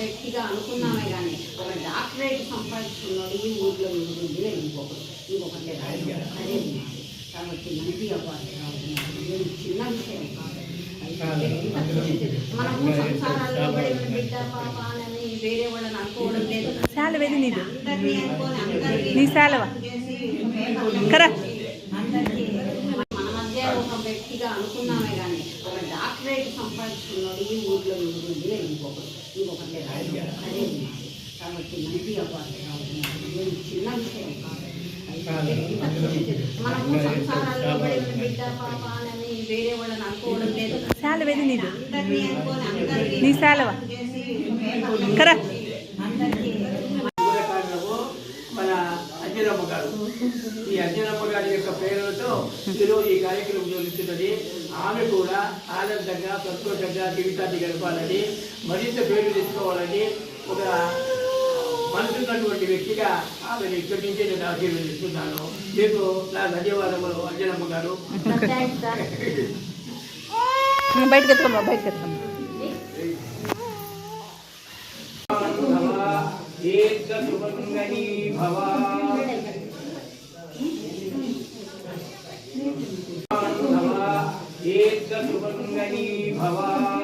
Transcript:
వ్యక్తిగా అనుకున్నామే కానీ ఒక డాక్టరేట్ సంపాదించుకున్నాడు ఈ ఊర్లో ఇంకొకటి ఇంకొకటి ఇంకొకటి అదే కాబట్టి మంచి అవ్వాలి చిన్న విషయం కాదు. మనము నీది? నీ శాలవ? కరెక్ట్ అనుకున్నామే కానీ ఒక డాక్టరేట్ సంపాదించుకున్నాడు ఈ ఊర్లో ఉంటుంది ఇంకొకటి ఇంకొకటి రాదు అదే. కాబట్టి మంచి అవ్వాలి. చిన్న విషయం కాదు. మనము సంసారాల్లో బిడ్డ పాప అని వేరే వాళ్ళని అనుకోవడం లేదు. శాలవేది నీది. అందరినీ అనుకోని అందరినీ నీ శాలవ. కరా. మన అంజనమ్మ గారు. ఈ అంజనమ్మ గారి యొక్క ఈరోజు ఈ కార్యక్రమం జరుగుతున్నది ఆమె కూడా ఆనందంగా సంతోషంగా జీవితాన్ని గడపాలని మరింత పేరు తెచ్చుకోవాలని ఒక మనసున్నటువంటి వ్యక్తిగా ఆమెను ఇక్కడి నుంచి నేను ఆశీర్వదిస్తున్నాను. మీకు నా ధన్యవాదములు అంజనమ్మ గారు. బయటకు భవ. दुर्बंगणी भवा।